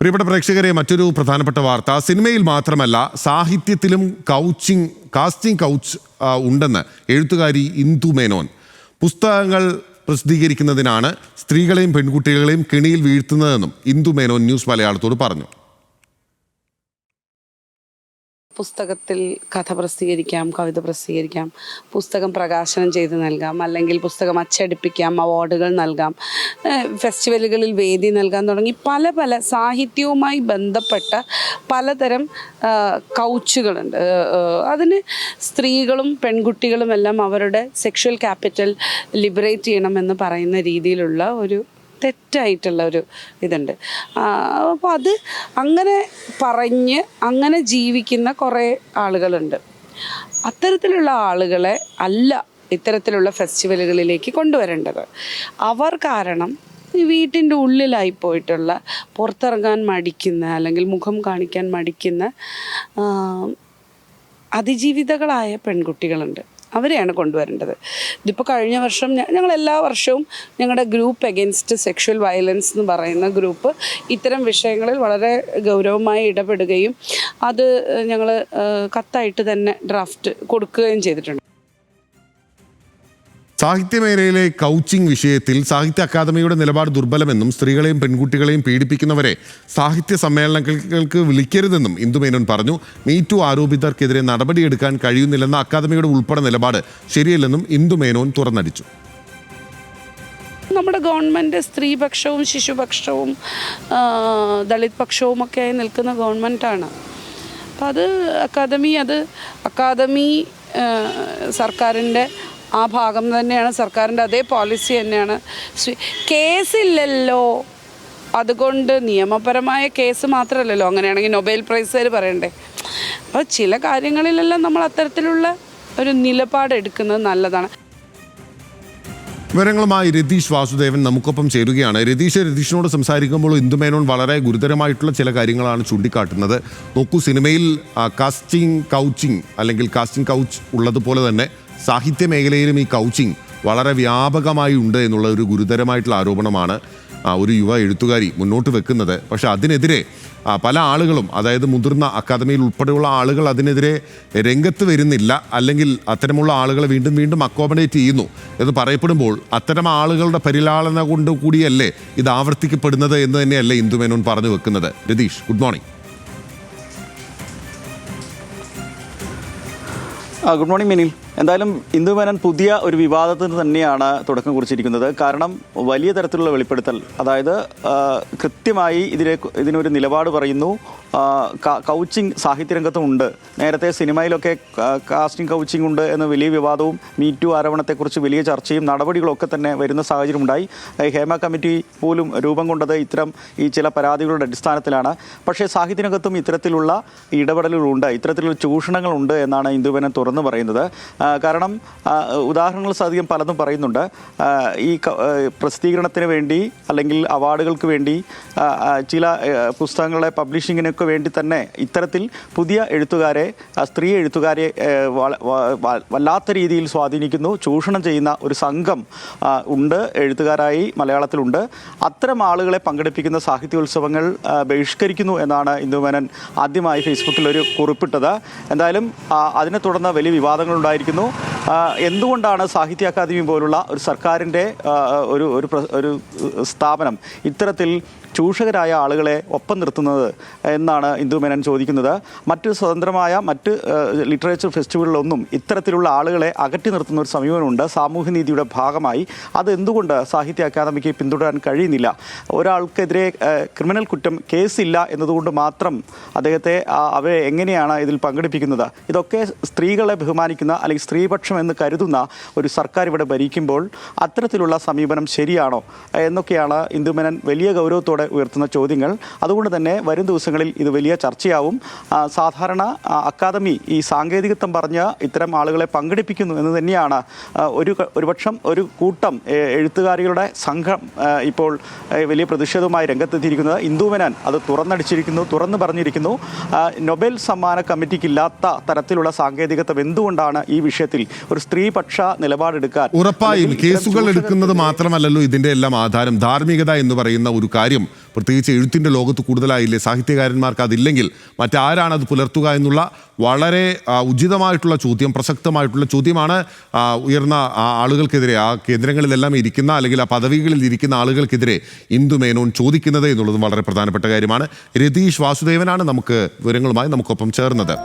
പ്രിയപ്പെട്ട പ്രേക്ഷകരെ മറ്റൊരു പ്രധാനപ്പെട്ട വാർത്ത. സിനിമയിൽ മാത്രമല്ല സാഹിത്യത്തിലും കൗച്ചിങ് കാസ്റ്റിംഗ് കൗച്ച് ഉണ്ടെന്ന് എഴുത്തുകാരി ഇന്ദു മേനോൻ. പുസ്തകങ്ങൾ പ്രസിദ്ധീകരിക്കുന്നതിനാണ് സ്ത്രീകളെയും പെൺകുട്ടികളെയും കെണിയിൽ വീഴ്ത്തുന്നതെന്നും ഇന്ദു മേനോൻ ന്യൂസ് മലയാളത്തോട് പറഞ്ഞു. പുസ്തകത്തിൽ കഥ പ്രസിദ്ധീകരിക്കാം കവിത പ്രസിദ്ധീകരിക്കാം പുസ്തകം പ്രകാശനം ചെയ്ത് നൽകാം അല്ലെങ്കിൽ പുസ്തകം അച്ചടിപ്പിക്കാം അവാർഡുകൾ നൽകാം ഫെസ്റ്റിവലുകളിൽ വേദി നൽകാൻ തുടങ്ങി പല പല സാഹിത്യവുമായി ബന്ധപ്പെട്ട പലതരം കൗച്ചുകളുണ്ട്. അതിന് സ്ത്രീകളും പെൺകുട്ടികളും എല്ലാം അവരുടെ സെക്ഷൽ ക്യാപിറ്റൽ ലിബറേറ്റ് ചെയ്യണമെന്ന് പറയുന്ന രീതിയിലുള്ള ഒരു തെറ്റായിട്ടുള്ള ഒരു ഇതുണ്ട് അപ്പോൾ അത് അങ്ങനെ പറഞ്ഞ് അങ്ങനെ ജീവിക്കുന്ന കുറേ ആളുകളുണ്ട്. അത്തരത്തിലുള്ള ആളുകളെ അല്ല ഇത്തരത്തിലുള്ള ഫെസ്റ്റിവലുകളിലേക്ക് കൊണ്ടുവരേണ്ടത്. അവർ കാരണം വീട്ടിന്റെ ഉള്ളിലായി പോയിട്ടുള്ള പുറത്തിറങ്ങാൻ മടിക്കുന്ന അല്ലെങ്കിൽ മുഖം കാണിക്കാൻ മടിക്കുന്ന അതിജീവിതകളായ പെൺകുട്ടികളുണ്ട്. അവരെയാണ് കൊണ്ടുവരേണ്ടത്. ഇതിപ്പോൾ കഴിഞ്ഞ വർഷം ഞങ്ങൾ എല്ലാ വർഷവും ഞങ്ങളുടെ ഗ്രൂപ്പ് എഗൈൻസ്റ്റ് സെക്ഷൽ വയലൻസ് എന്ന് പറയുന്ന ഗ്രൂപ്പ് ഇത്തരം വിഷയങ്ങളിൽ വളരെ ഗൗരവമായി ഇടപെടുകയും അത് ഞങ്ങൾ കത്തായിട്ട് തന്നെ ഡ്രാഫ്റ്റ് കൊടുക്കുകയും ചെയ്തിട്ടുണ്ട്. സാഹിത്യമേഖലയിലെ കൗച്ചിങ് വിഷയത്തിൽ സാഹിത്യ അക്കാദമിയുടെ നിലപാട് ദുർബലമെന്നും സ്ത്രീകളെയും പെൺകുട്ടികളെയും പീഡിപ്പിക്കുന്നവരെ സാഹിത്യ സമ്മേളനങ്ങൾക്ക് വിളിക്കരുതെന്നും ഇന്ദുമേനോൻ പറഞ്ഞു. മീറ്റു ആരോപിതർക്കെതിരെ നടപടിയെടുക്കാൻ കഴിയുന്നില്ലെന്ന അക്കാദമിയുടെ ഉൾപ്പെടെ നിലപാട് ശരിയല്ലെന്നും ഇന്ദുമേനോൻ തുറന്നടിച്ചു. നമ്മുടെ ഗവൺമെന്റ് സ്ത്രീപക്ഷവും ശിശുപക്ഷവും ദളിത് പക്ഷവും ഒക്കെ ആയി നിൽക്കുന്ന ഗവൺമെന്റാണ് അപ്പം അത് അക്കാദമി അത് അക്കാദമി സർക്കാരിന്റെ ആ ഭാഗം തന്നെയാണ് സർക്കാരിന്റെ അതേ പോളിസി തന്നെയാണ്. കേസില്ലല്ലോ. അതുകൊണ്ട് നിയമപരമായ കേസ് മാത്രമല്ലല്ലോ അങ്ങനെയാണെങ്കിൽ നൊബേൽ പ്രൈസുകാർ പറയണ്ടേ. അപ്പോൾ ചില കാര്യങ്ങളിലെല്ലാം നമ്മൾ അത്തരത്തിലുള്ള ഒരു നിലപാട് എടുക്കുന്നത് നല്ലതാണ്. വിവരങ്ങളുമായി രതീഷ് വാസുദേവൻ നമുക്കൊപ്പം ചേരുകയാണ്. രതീഷ് രതീഷിനോട് സംസാരിക്കുമ്പോൾ ഇന്ദുമേനോൻ വളരെ ഗുരുതരമായിട്ടുള്ള ചില കാര്യങ്ങളാണ് ചൂണ്ടിക്കാട്ടുന്നത്. നോക്കൂ സിനിമയിൽ കാസ്റ്റിംഗ് കൗച്ചിങ് അല്ലെങ്കിൽ കാസ്റ്റിംഗ് കൗച്ച് ഉള്ളതുപോലെ തന്നെ സാഹിത്യ മേഖലയിലും ഈ കൗച്ചിങ് വളരെ വ്യാപകമായി ഉണ്ട് എന്നുള്ള ഒരു ഗുരുതരമായിട്ടുള്ള ആരോപണമാണ് ഒരു യുവ എഴുത്തുകാരി മുന്നോട്ട് വെക്കുന്നത്. പക്ഷെ അതിനെതിരെ പല ആളുകളും അതായത് മുതിർന്ന അക്കാദമിയിൽ ഉൾപ്പെടെയുള്ള ആളുകൾ അതിനെതിരെ രംഗത്ത് വരുന്നില്ല. അല്ലെങ്കിൽ അത്തരമുള്ള ആളുകളെ വീണ്ടും വീണ്ടും അക്കോമഡേറ്റ് ചെയ്യുന്നു എന്ന് പറയപ്പെടുമ്പോൾ അത്തരം ആളുകളുടെ പരിലാളന കൊണ്ട് കൂടിയല്ലേ ഇത് ആവർത്തിക്കപ്പെടുന്നത് എന്ന് തന്നെയല്ലേ ഇന്ദുമേനോൻ പറഞ്ഞു വെക്കുന്നത്. Ratheesh good morning good morning Minil. എന്തായാലും ഇന്ദു മേനൻ പുതിയ ഒരു വിവാദത്തിന് തന്നെയാണ് തുടക്കം കുറിച്ചിരിക്കുന്നത്. കാരണം വലിയ തരത്തിലുള്ള വെളിപ്പെടുത്തൽ അതായത് കൃത്യമായി ഇതിനെ ഇതിനൊരു നിലപാട് പറയുന്നു. കൗച്ചിങ് സാഹിത്യരംഗത്തും ഉണ്ട് നേരത്തെ സിനിമയിലൊക്കെ കാസ്റ്റിംഗ് കൗച്ചിങ് ഉണ്ട് എന്ന വലിയ വിവാദവും മീറ്റു ആരോപണത്തെക്കുറിച്ച് വലിയ ചർച്ചയും നടപടികളൊക്കെ തന്നെ വരുന്ന സാഹചര്യമുണ്ടായി. ഉണ്ടായി ഹേമ കമ്മിറ്റി പോലും രൂപം കൊണ്ടത് ഇത്തരം ഈ ചില പരാതികളുടെ അടിസ്ഥാനത്തിലാണ്. പക്ഷേ സാഹിത്യരംഗത്തും ഇത്തരത്തിലുള്ള ഇടപെടലുകളുണ്ട്. ഇത്തരത്തിലുള്ള ചൂഷണങ്ങളുണ്ട് എന്നാണ് ഇന്ദുവനൻ തുറന്നു പറയുന്നത്. കാരണം ഉദാഹരണങ്ങൾ സധികം പലതും പറയുന്നുണ്ട്. ഈ പ്രസിദ്ധീകരണത്തിന് വേണ്ടി അല്ലെങ്കിൽ അവാർഡുകൾക്ക് വേണ്ടി ചില പുസ്തകങ്ങളെ പുസ്തകങ്ങളുടെ പബ്ലിഷിങ്ങിനൊക്കെ വേണ്ടി തന്നെ ഇത്തരത്തിൽ പുതിയ എഴുത്തുകാരെ സ്ത്രീ എഴുത്തുകാരെ വല്ലാത്ത രീതിയിൽ സ്വാധീനിക്കുന്നു. ചൂഷണം ചെയ്യുന്ന ഒരു സംഘം ഉണ്ട് എഴുത്തുകാരായി മലയാളത്തിലുണ്ട്. അത്തരം ആളുകളെ പങ്കെടുപ്പിക്കുന്ന സാഹിത്യോത്സവങ്ങൾ ബഹിഷ്കരിക്കുന്നു എന്നാണ് ഇന്ദുമേനൻ ആദ്യമായി ഫേസ്ബുക്കിൽ ഒരു കുറിപ്പിട്ടത്. എന്തായാലും അതിനെ തുടർന്ന് വലിയ വിവാദങ്ങളുണ്ടായിരിക്കുന്നു. എന്തുകൊണ്ടാണ് സാഹിത്യ അക്കാദമി പോലുള്ള ഒരു സർക്കാരിന്റെ ഒരു ഒരു സ്ഥാപനം ഇത്തരത്തിൽ ചൂഷകരായ ആളുകളെ ഒപ്പം നിർത്തുന്നത് എന്നാണ് ഇന്ദു മേനൻ ചോദിക്കുന്നത്. മറ്റ് സ്വതന്ത്രമായ മറ്റ് ലിറ്ററേച്ചർ ഫെസ്റ്റിവലുകളിലൊന്നും ഇത്തരത്തിലുള്ള ആളുകളെ അകറ്റി നിർത്തുന്ന ഒരു സമീപനമുണ്ട്. സാമൂഹ്യനീതിയുടെ ഭാഗമായി അത് എന്തുകൊണ്ട് സാഹിത്യ അക്കാദമിക്ക് പിന്തുടരാൻ കഴിയുന്നില്ല? ഒരാൾക്കെതിരെ ക്രിമിനൽ കുറ്റം കേസില്ല എന്നതുകൊണ്ട് മാത്രം അദ്ദേഹത്തെ അവരെ എങ്ങനെയാണ് ഇതിൽ പങ്കെടുപ്പിക്കുന്നത്? ഇതൊക്കെ സ്ത്രീകളെ ബഹുമാനിക്കുന്ന അല്ലെങ്കിൽ സ്ത്രീപക്ഷം എന്ന് കരുതുന്ന ഒരു സർക്കാർ ഇവിടെ ഭരിക്കുമ്പോൾ അത്തരത്തിലുള്ള സമീപനം ശരിയാണോ? എന്നൊക്കെയാണ് ഇന്ദുമേനൻ വലിയ ഗൗരവത്തോടെ ഉയർത്തുന്ന ചോദ്യങ്ങൾ. അതുകൊണ്ട് തന്നെ വരും ദിവസങ്ങളിൽ ഇത് വലിയ ചർച്ചയാവും. സാധാരണ അക്കാദമി ഈ സാങ്കേതികത്വം പറഞ്ഞ് ഇത്തരം ആളുകളെ പങ്കെടുപ്പിക്കുന്നു എന്ന് തന്നെയാണ് ഒരു ഒരുപക്ഷം ഒരു കൂട്ടം എഴുത്തുകാരികളുടെ സംഘം ഇപ്പോൾ വലിയ പ്രതിഷേധവുമായി രംഗത്തെത്തിയിരിക്കുന്നത്. ഇന്ദുമേനൻ അത് തുറന്നടിച്ചിരിക്കുന്നു തുറന്നു പറഞ്ഞിരിക്കുന്നു. നൊബേൽ സമ്മാന കമ്മിറ്റിക്കില്ലാത്ത തരത്തിലുള്ള സാങ്കേതികത്വം എന്തുകൊണ്ടാണ് ഈ വിഷയത്തിൽ ഒരു സ്ത്രീപക്ഷ നിലപാടെടുക്കാൻ ഉറപ്പായും കേസുകൾ എടുക്കുന്നത് മാത്രമല്ലല്ലോ ഇതിന്റെ എല്ലാം ആധാരം ധാർമ്മികത എന്ന് പറയുന്ന ഒരു കാര്യം. പ്രത്യേകിച്ച് എഴുത്തിന്റെ ലോകത്ത് കൂടുതലായില്ലേ സാഹിത്യകാരന്മാർക്ക് അതില്ലെങ്കിൽ മറ്റാരാണ് അത് പുലർത്തുക എന്നുള്ള വളരെ ഉചിതമായിട്ടുള്ള ചോദ്യം പ്രസക്തമായിട്ടുള്ള ചോദ്യമാണ് ഉയർന്ന ആളുകൾക്കെതിരെ ആ കേന്ദ്രങ്ങളിലെല്ലാം ഇരിക്കുന്ന അല്ലെങ്കിൽ ആ പദവികളിൽ ഇരിക്കുന്ന ആളുകൾക്കെതിരെ ഇന്ദു മേനോൻ ചോദിക്കുന്നത് എന്നുള്ളതും വളരെ പ്രധാനപ്പെട്ട കാര്യമാണ്. രതീഷ് വാസുദേവനാണ് നമുക്ക് വിവരങ്ങളുമായി നമുക്കൊപ്പം ചേർന്നത്.